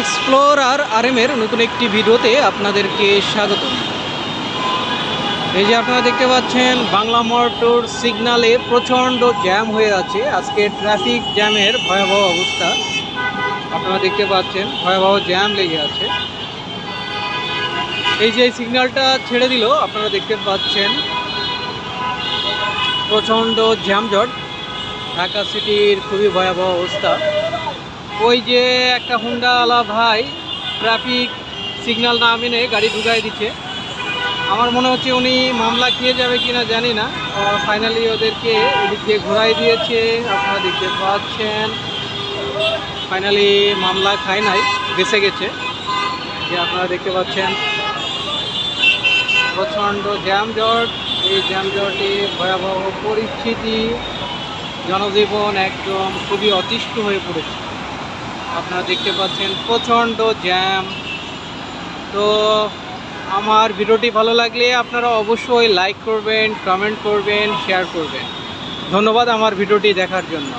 Explorer আরএমের নতুন একটি ভিডিওতে আপনাদেরকে স্বাগত। এই যে আপনারা দেখতে পাচ্ছেন, বাংলা মোটর সিগনালে প্রচণ্ড জ্যাম হয়ে আছে। আজকে ট্রাফিক জ্যামের ভয়াবহ অবস্থা। আপনারা দেখতে পাচ্ছেন, ভয়াবহ জ্যাম লেগে আছে। এই যে সিগন্যালটা ছেড়ে দিল, আপনারা দেখতে পাচ্ছেন প্রচণ্ড জ্যামজট। ঢাকা সিটির খুবই ভয়াবহ অবস্থা। ওই যে একটা হুন্ডাওয়ালা ভাই ট্রাফিক সিগন্যাল না মেনে গাড়ি ঢুকাই দিচ্ছে। আমার মনে হচ্ছে উনি মামলা খেয়ে যাবে কিনা জানি না। ফাইনালি ওদেরকে এদিক দিয়ে ঘোরাই দিয়েছে, আপনারা দেখতে পাচ্ছেন। ফাইনালি মামলা খায় নাই, বেঁচে গেছে। যে আপনারা দেখতে পাচ্ছেন, প্রচণ্ড জ্যামজট। এই জ্যামজটে ভয়াবহ পরিস্থিতি। জনজীবন একদম খুবই অতিষ্ঠ হয়ে পড়েছে। আপনারা দেখতে পাচ্ছেন প্রচণ্ড জ্যাম তো আমার ভিডিওটি ভালো লাগলে আপনারা অবশ্যই লাইক করবেন কমেন্ট করবেন শেয়ার করবেন। ধন্যবাদ আমার ভিডিওটি দেখার জন্য।